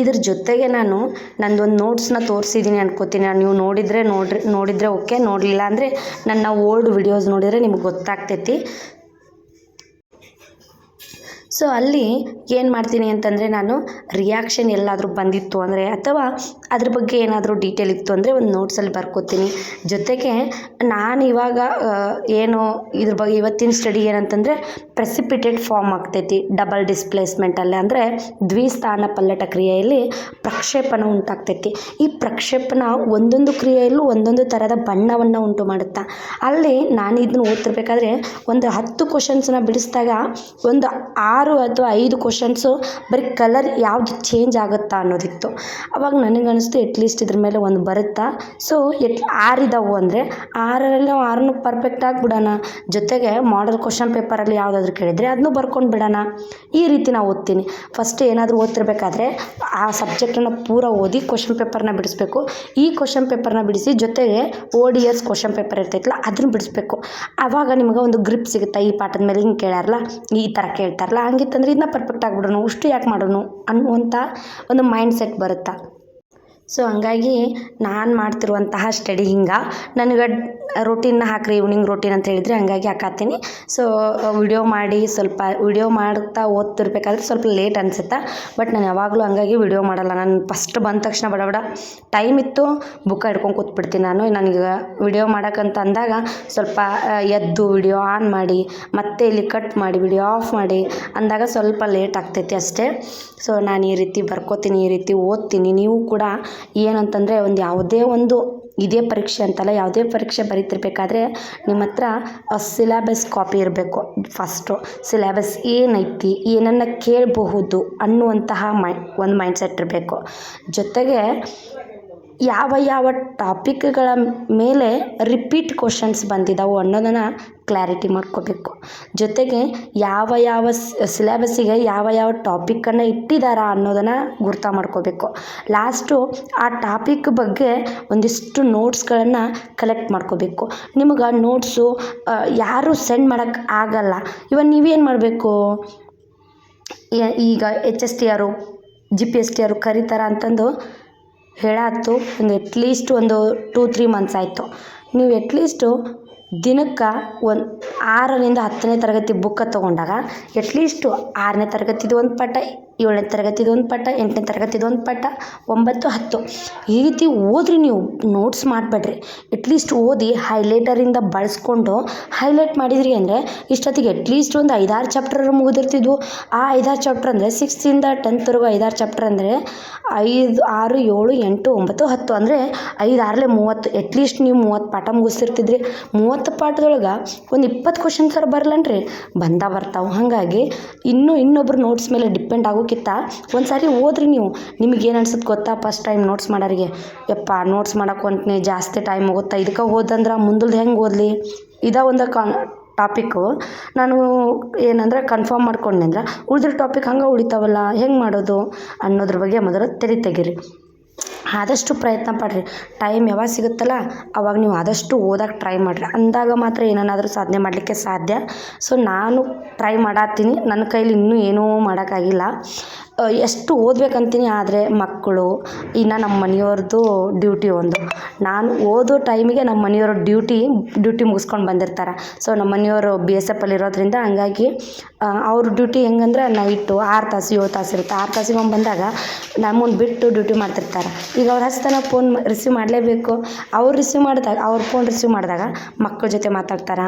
ಇದ್ರ ಜೊತೆಗೆ ನಾನು ನಂದೊಂದು ನೋಟ್ಸ್ನ ತೋರಿಸಿದ್ದೀನಿ ಅನ್ಕೋತೀನಿ. ನೀವು ನೋಡಿದರೆ ನೋಡ್ರಿ, ನೋಡಿದರೆ ಓಕೆ ನೋಡಲಿಲ್ಲ ಅಂದರೆ ನನ್ನ ಓಲ್ಡ್ ವಿಡಿಯೋಸ್ ನೋಡಿದರೆ ನಿಮ್ಗೆ ಗೊತ್ತಾಗ್ತೈತಿ. ಸೊ ಅಲ್ಲಿ ಏನು ಮಾಡ್ತೀನಿ ಅಂತಂದರೆ ನಾನು ರಿಯಾಕ್ಷನ್ ಎಲ್ಲಾದರೂ ಬಂದಿತ್ತು ಅಂದರೆ, ಅಥವಾ ಅದ್ರ ಬಗ್ಗೆ ಏನಾದರೂ ಡೀಟೇಲ್ ಇತ್ತು ಅಂದರೆ ಒಂದು ನೋಟ್ಸಲ್ಲಿ ಬರ್ಕೋತೀನಿ. ಜೊತೆಗೆ ನಾನು ಇವಾಗ ಏನು ಇದ್ರ ಬಗ್ಗೆ ಇವತ್ತಿನ ಸ್ಟಡಿ ಏನಂತಂದರೆ ಪ್ರೆಸಿಪಿಟೇಟ್ ಫಾರ್ಮ್ ಆಗ್ತೈತಿ. ಡಬಲ್ ಡಿಸ್ಪ್ಲೇಸ್ಮೆಂಟಲ್ಲಿ ಅಂದರೆ ದ್ವಿಸ್ಥಾನ ಪಲ್ಲಟ ಕ್ರಿಯೆಯಲ್ಲಿ ಪ್ರಕ್ಷೇಪಣ ಉಂಟಾಗ್ತೈತಿ. ಈ ಪ್ರಕ್ಷೇಪಣ ಒಂದೊಂದು ಕ್ರಿಯೆಯಲ್ಲೂ ಒಂದೊಂದು ಥರದ ಬಣ್ಣವನ್ನು ಉಂಟು ಮಾಡುತ್ತೆ. ಅಲ್ಲಿ ನಾನು ಇದನ್ನು ಓದ್ತಿರ್ಬೇಕಾದ್ರೆ ಒಂದು ಹತ್ತು ಕ್ವಶನ್ಸ್ನ ಬಿಡಿಸಿದಾಗ ಒಂದು ಆರು ಅಥವಾ ಐದು ಕ್ವಶನ್ಸು ಬರೀ ಕಲರ್ ಯಾವುದು ಚೇಂಜ್ ಆಗುತ್ತಾ ಅನ್ನೋದಿತ್ತು. ಅವಾಗ ನನಗೆ ಅನಿಸ್ತು ಎಟ್ಲೀಸ್ಟ್ ಇದ್ರ ಮೇಲೆ ಒಂದು ಬರುತ್ತಾ? ಸೊ ಎಟ್ ಆರು ಇದಾವು ಅಂದರೆ ಆರರಲ್ಲಿ ನಾವು ಆರನ್ನು ಪರ್ಫೆಕ್ಟಾಗಿ ಬಿಡೋಣ. ಜೊತೆಗೆ ಮಾಡಲ್ ಕ್ವಶನ್ ಪೇಪರಲ್ಲಿ ಯಾವುದಾದ್ರು ಕೇಳಿದರೆ ಅದನ್ನೂ ಬರ್ಕೊಂಡು ಬಿಡೋಣ. ಈ ರೀತಿ ನಾವು ಓದ್ತೀನಿ. ಫಸ್ಟ್ ಏನಾದರೂ ಓದ್ತಿರ್ಬೇಕಾದ್ರೆ ಆ ಸಬ್ಜೆಕ್ಟನ್ನು ಪೂರ ಓದಿ ಕ್ವಶನ್ ಪೇಪರ್ನ ಬಿಡಿಸ್ಬೇಕು. ಈ ಕ್ವಶನ್ ಪೇಪರ್ನ ಬಿಡಿಸಿ ಜೊತೆಗೆ O D S question paper ಇರ್ತೈತಲ್ಲ ಅದನ್ನು ಬಿಡಿಸ್ಬೇಕು. ಆವಾಗ ನಿಮಗೆ ಒಂದು ಗ್ರಿಪ್ ಸಿಗುತ್ತೆ? ಈ ಪಾಠದ ಮೇಲೆ ಹಿಂಗೆ ಕೇಳ್ಯಾರಲ್ಲ? ಈ ಥರ ಕೇಳ್ತಾರಲ್ಲ? ಹಂಗಿತ್ತಂದ್ರೆ ಇದನ್ನ ಪರ್ಫೆಕ್ಟ್ ಆಗಿಬಿಡೋಣ ಅಷ್ಟು ಯಾಕೆ ಮಾಡೋಣ ಅನ್ನುವಂಥ ಒಂದು ಮೈಂಡ್ ಸೆಟ್ ಬರುತ್ತೆ? ಸೊ ಹಂಗಾಗಿ ನಾನು ಮಾಡ್ತಿರುವಂತಹ ಸ್ಟಡಿ ಹಿಂಗೆ. ನನಗೆ ರೊಟೀನ್ನ ಹಾಕ್ರಿ ಈವ್ನಿಂಗ್ ರೊಟೀನ್ ಅಂತ ಹೇಳಿದರೆ ಹಂಗಾಗಿ ಹಾಕತ್ತೀನಿ ಸೊ ವಿಡಿಯೋ ಮಾಡಿ ಸ್ವಲ್ಪ ವಿಡಿಯೋ ಮಾಡ್ತಾ ಓದ್ತಿರ್ಬೇಕಾದ್ರೆ ಸ್ವಲ್ಪ ಲೇಟ್ ಅನಿಸುತ್ತೆ. ಬಟ್ ನಾನು ಯಾವಾಗಲೂ ಹಂಗಾಗಿ ವಿಡಿಯೋ ಮಾಡಲ್ಲ. ನಾನು ಫಸ್ಟ್ ಬಂದ ತಕ್ಷಣ ಬಡ ಬಡ ಟೈಮ್ ಇತ್ತು ಬುಕ್ ಹಿಡ್ಕೊಂಡು ಕೂತ್ಬಿಡ್ತೀನಿ ನಾನು. ನನಗೆ ವಿಡಿಯೋ ಮಾಡೋಕ್ಕಂತ ಅಂದಾಗ ಸ್ವಲ್ಪ ಎದ್ದು ವಿಡಿಯೋ ಆನ್ ಮಾಡಿ, ಮತ್ತೆ ಇಲ್ಲಿ ಕಟ್ ಮಾಡಿ ವಿಡಿಯೋ ಆಫ್ ಮಾಡಿ ಅಂದಾಗ ಸ್ವಲ್ಪ ಲೇಟ್ ಆಗ್ತೈತಿ ಅಷ್ಟೇ. ಸೊ ನಾನು ಈ ರೀತಿ ಬರ್ಕೋತೀನಿ, ಈ ರೀತಿ ಓದ್ತೀನಿ. ನೀವು ಕೂಡ ಏನಂತಂದರೆ ಒಂದು ಯಾವುದೇ ಒಂದು ಇದೇ ಪರೀಕ್ಷೆ ಅಂತಲ್ಲ, ಯಾವುದೇ ಪರೀಕ್ಷೆ ಬರೀತಿರ್ಬೇಕಾದ್ರೆ ನಿಮ್ಮ ಹತ್ರ ಸಿಲೆಬಸ್ ಕಾಪಿ ಇರಬೇಕು. ಫಸ್ಟು ಸಿಲೆಬಸ್ ಏನೈತಿ, ಏನನ್ನು ಕೇಳಬಹುದು ಅನ್ನುವಂತಹ ಮೈ, ಒಂದು ಮೈಂಡ್ಸೆಟ್ ಇರಬೇಕು. ಜೊತೆಗೆ ಯಾವ ಯಾವ ಟಾಪಿಕ್ಗಳ ಮೇಲೆ ರಿಪೀಟ್ ಕ್ವಶನ್ಸ್ ಬಂದಿದ್ದಾವೆ ಅನ್ನೋದನ್ನು ಕ್ಲಾರಿಟಿ ಮಾಡ್ಕೋಬೇಕು. ಜೊತೆಗೆ ಯಾವ ಯಾವ ಸಿಲೆಬಸ್ಸಿಗೆ ಯಾವ ಯಾವ ಟಾಪಿಕ್ಕನ್ನು ಇಟ್ಟಿದ್ದಾರೆ ಅನ್ನೋದನ್ನು ಗುರ್ತು ಮಾಡ್ಕೋಬೇಕು. ಲಾಸ್ಟು ಆ ಟಾಪಿಕ್ ಬಗ್ಗೆ ಒಂದಿಷ್ಟು ನೋಟ್ಸ್ಗಳನ್ನು ಕಲೆಕ್ಟ್ ಮಾಡ್ಕೋಬೇಕು. ನಿಮ್ಗೆ ನೋಟ್ಸು ಯಾರು ಸೆಂಡ್ ಮಾಡೋಕ್ಕೆ ಆಗಲ್ಲ. ಇವಾಗ ನೀವೇನು ಮಾಡಬೇಕು? ಈಗ H S T R G P S T R ಕರೀತಾರ ಅಂತಂದು ಹೇಳಾತು ಒಂದು ಎಟ್ಲೀಸ್ಟ್ ಒಂದು ಟೂ ತ್ರೀ ಮಂತ್ಸ್ ಆಯಿತು. ನೀವು ಎಟ್ಲೀಸ್ಟು ದಿನಕ್ಕೆ ಒಂದು ಆರರಿಂದ ಹತ್ತನೇ ತರಗತಿ ಬುಕ್ಕ ತೊಗೊಂಡಾಗ ಎಟ್ಲೀಸ್ಟು ಆರನೇ ತರಗತಿದು ಒಂದು ಪಾಠ ಏಳನೇ ತರಗತಿದೊಂದು ಪಾಠ ಎಂಟನೇ ತರಗತಿದು ಒಂದು ಪಾಠ ಒಂಬತ್ತು, ಹತ್ತು. ಈ ರೀತಿ ಓದ್ರಿ ನೀವು ನೋಟ್ಸ್ ಮಾಡಬೇಡ್ರಿ. ಎಟ್ಲೀಸ್ಟ್ ಓದಿ ಹೈಲೈಟರಿಂದ ಬಳಸ್ಕೊಂಡು ಹೈಲೈಟ್ ಮಾಡಿದ್ರಿ ಅಂದರೆ ಇಷ್ಟೊತ್ತಿಗೆ ಎಟ್ಲೀಸ್ಟ್ ಒಂದು ಐದಾರು ಚಾಪ್ಟರ್ ಮುಗಿದಿರ್ತಿದ್ವು. ಆ ಐದಾರು ಚಾಪ್ಟರ್ ಅಂದರೆ ಸಿಕ್ಸ್ತಿಂದ ಟೆಂತ್ವರೆಗೂ ಐದಾರು ಚಾಪ್ಟರ್ ಅಂದರೆ ಐದು, ಆರು, ಏಳು, ಎಂಟು, ಒಂಬತ್ತು, ಹತ್ತು. ಅಂದರೆ ಐದು ಆರಲೆ ಮೂವತ್ತು ಎಟ್ಲೀಸ್ಟ್ ನೀವು ಮೂವತ್ತು ಪಾಠ ಮುಗಿಸ್ತಿರ್ತಿದ್ರಿ. ಮೂವತ್ತು ಪಾಠದೊಳಗೆ ಒಂದು ಇಪ್ಪತ್ತು ಕ್ವಶನ್ಸರ ಬರಲ್ಲನ್ರಿ ಬಂದ ಬರ್ತಾವೆ. ಹಾಗಾಗಿ ಇನ್ನೂ ಇನ್ನೊಬ್ರು ನೋಟ್ಸ್ ಮೇಲೆ ಡಿಪೆಂಡ್ ಆಗೋಕ್ಕಿಂತ ಒಂದು ಸಾರಿ ಓದ್ರಿ ನೀವು. ನಿಮಗೇನು ಅನ್ಸುತ್ತೆ ಗೊತ್ತಾ ಫಸ್ಟ್ ಟೈಮ್ ನೋಟ್ಸ್ ಮಾಡೋರಿಗೆ? ಯಪ್ಪ ನೋಟ್ಸ್ ಮಾಡಕ್ಕೆ ಹೊಂಟ್ನಿ ಜಾಸ್ತಿ ಟೈಮ್ ಹೋಗುತ್ತಾ. ಇದಕ್ಕೆ ಹೋದಂದ್ರೆ ಮುಂದಲ್ದು ಹೆಂಗೆ ಓದಲಿ? ಇದ ಒಂದು ಕಾನ್ ಟಾಪಿಕ್ಕು ನಾನು ಏನಂದ್ರೆ ಕನ್ಫರ್ಮ್ ಮಾಡ್ಕೊಂಡೆ ಅಂದ್ರೆ ಉಳಿದ್ರ ಟಾಪಿಕ್ ಹಂಗೆ ಉಳಿತಾವಲ್ಲ, ಹೆಂಗೆ ಮಾಡೋದು ಅನ್ನೋದ್ರ ಬಗ್ಗೆ ಮೊದಲು ತಲೆ ತೆಗೀರಿ. ಆದಷ್ಟು ಪ್ರಯತ್ನ ಪಡ್ರಿ. ಟೈಮ್ ಯಾವಾಗ ಸಿಗುತ್ತಲ್ಲ, ಅವಾಗ ನೀವು ಆದಷ್ಟು ಓದಕ್ಕೆ ಟ್ರೈ ಮಾಡಿರಿ. ಅಂದಾಗ ಮಾತ್ರ ಏನನ್ನಾದರೂ ಸಾಧನೆ ಮಾಡಲಿಕ್ಕೆ ಸಾಧ್ಯ. ಸೊ ನಾನು ಟ್ರೈ ಮಾಡಾತ್ತೀನಿ. ನನ್ನ ಕೈಲಿ ಇನ್ನೂ ಏನೂ ಮಾಡೋಕ್ಕಾಗಿಲ್ಲ. ಎಷ್ಟು ಓದ್ಬೇಕಂತೀನಿ ಆದರೆ ಮಕ್ಕಳು, ಇನ್ನು ನಮ್ಮ ಮನೆಯವ್ರದ್ದು ಡ್ಯೂಟಿ ಒಂದು. ನಾನು ಓದೋ ಟೈಮಿಗೆ ನಮ್ಮ ಮನೆಯವ್ರ ಡ್ಯೂಟಿ ಡ್ಯೂಟಿ ಮುಗಿಸ್ಕೊಂಡು ಬಂದಿರ್ತಾರೆ. ಸೊ ನಮ್ಮ ಮನೆಯವರು ಬಿ ಎಸ್ ಎಫಲ್ಲಿ ಇರೋದ್ರಿಂದ ಹಂಗಾಗಿ ಅವ್ರ ಡ್ಯೂಟಿ ಹೆಂಗಂದ್ರೆ ನೈಟು ಆರು ತಾಸು, ಏಳು ತಾಸು ಇರುತ್ತೆ. ಆರು ತಾಸಿಗೆ ಒಮ್ಮೆ ಬಂದಾಗ ನಮ್ಮನ್ನು ಬಿಟ್ಟು ಡ್ಯೂಟಿ ಮಾಡ್ತಿರ್ತಾರೆ. ಈಗ ಅವ್ರು ಹಸ್ತನ ಫೋನ್ ರಿಸೀವ್ ಮಾಡಲೇಬೇಕು. ಅವ್ರು ರಿಸೀವ್ ಮಾಡಿದಾಗ, ಅವ್ರ ಫೋನ್ ರಿಸೀವ್ ಮಾಡಿದಾಗ ಮಕ್ಕಳ ಜೊತೆ ಮಾತಾಡ್ತಾರೆ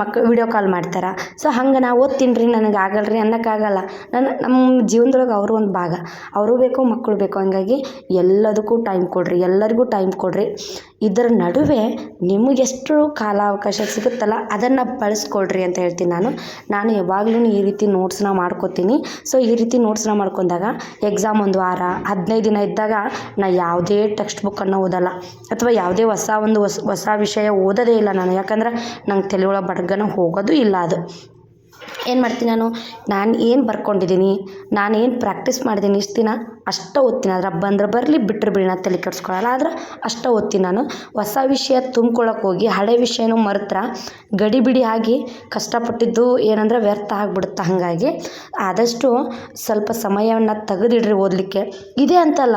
ಮಕ್ಕಳು ವಿಡಿಯೋ ಕಾಲ್ ಮಾಡ್ತಾರೆ. ಸೊ ಹಂಗೆ ನಾವು ಓದ್ತೀನಿ ರೀ, ನನಗೆ ಆಗಲ್ಲ ರೀ ಅನ್ನೋಕ್ಕಾಗಲ್ಲ. ನನ್ನ ನಮ್ಮ ಜೀವನದೊಳಗೆ ಅವರು ಒಂದು ಭಾಗ. ಅವರು ಬೇಕು ಮಕ್ಕಳು ಬೇಕು, ಹಂಗಾಗಿ ಎಲ್ಲದಕ್ಕೂ ಟೈಮ್ ಕೊಡಿರಿ, ಎಲ್ಲರಿಗೂ ಟೈಮ್ ಕೊಡಿರಿ. ಇದರ ನಡುವೆ ನಿಮಗೆಷ್ಟು ಕಾಲಾವಕಾಶ ಸಿಗುತ್ತಲ್ಲ, ಅದನ್ನು ಬಳಸ್ಕೊಳ್ರಿ ಅಂತ ಹೇಳ್ತೀನಿ ನಾನು. ನಾನು ಯಾವಾಗ್ಲೂ ಈ ರೀತಿ ನೋಟ್ಸ್ನ ಮಾಡ್ಕೋತೀನಿ. ಸೊ ಈ ರೀತಿ ನೋಟ್ಸ್ನ ಮಾಡ್ಕೊಂಡಾಗ ಎಕ್ಸಾಮ್ ಒಂದು ವಾರ, ಹದಿನೈದು ದಿನ ಇದ್ದಾಗ ನಾ ಯಾವುದೇ ಟೆಕ್ಸ್ಟ್ ಬುಕ್ಕನ್ನು ಓದಲ್ಲ. ಅಥವಾ ಯಾವುದೇ ಹೊಸ ಒಂದು ಹೊಸ ಹೊಸ ವಿಷಯ ಓದೋದೇ ಇಲ್ಲ ನಾನು. ಯಾಕಂದ್ರೆ ನಂಗೆ ತಲೆ ಒಳಗೆ ಬಡ್ಗನ ಹೋಗೋದು ಇಲ್ಲ ಅದು. ಏನು ಮಾಡ್ತೀನಿ ನಾನು? ನಾನು ಏನು ಬರ್ಕೊಂಡಿದ್ದೀನಿ? ನಾನು ಏನು ಪ್ರಾಕ್ಟೀಸ್ ಮಾಡಿದ್ದೀನಿ ಇಷ್ಟು ದಿನ? ಅಷ್ಟೇ ಓದ್ತೀನಿ. ಅದ್ರ ಬಂದ್ರೆ ಬರಲಿ ಬಿಟ್ಟರೆ ಬಿಡಿ ನಾನು ತಲೆ ಕೆಡ್ಸ್ಕೊಳಲ್ಲ. ಆದ್ರೆ ಅಷ್ಟೇ ಓದ್ತೀನಿ ನಾನು. ಹೊಸ ವಿಷಯ ತುಂಬ್ಕೊಳಕ್ಕೆ ಹೋಗಿ, ಹಳೆ ವಿಷಯನೂ ಮರೆತ್ರ ಗಡಿಬಿಡಿ ಆಗಿ ಕಷ್ಟಪಟ್ಟಿದ್ದು ಏನಂದ್ರೆ ವ್ಯರ್ಥ ಆಗಿಬಿಡುತ್ತೆ ಹಾಗಾಗಿ ಆದಷ್ಟು ಸ್ವಲ್ಪ ಸಮಯವನ್ನು ತೆಗೆದಿಡ್ರಿ ಓದಲಿಕ್ಕೆ. ಇದೇ ಅಂತಲ್ಲ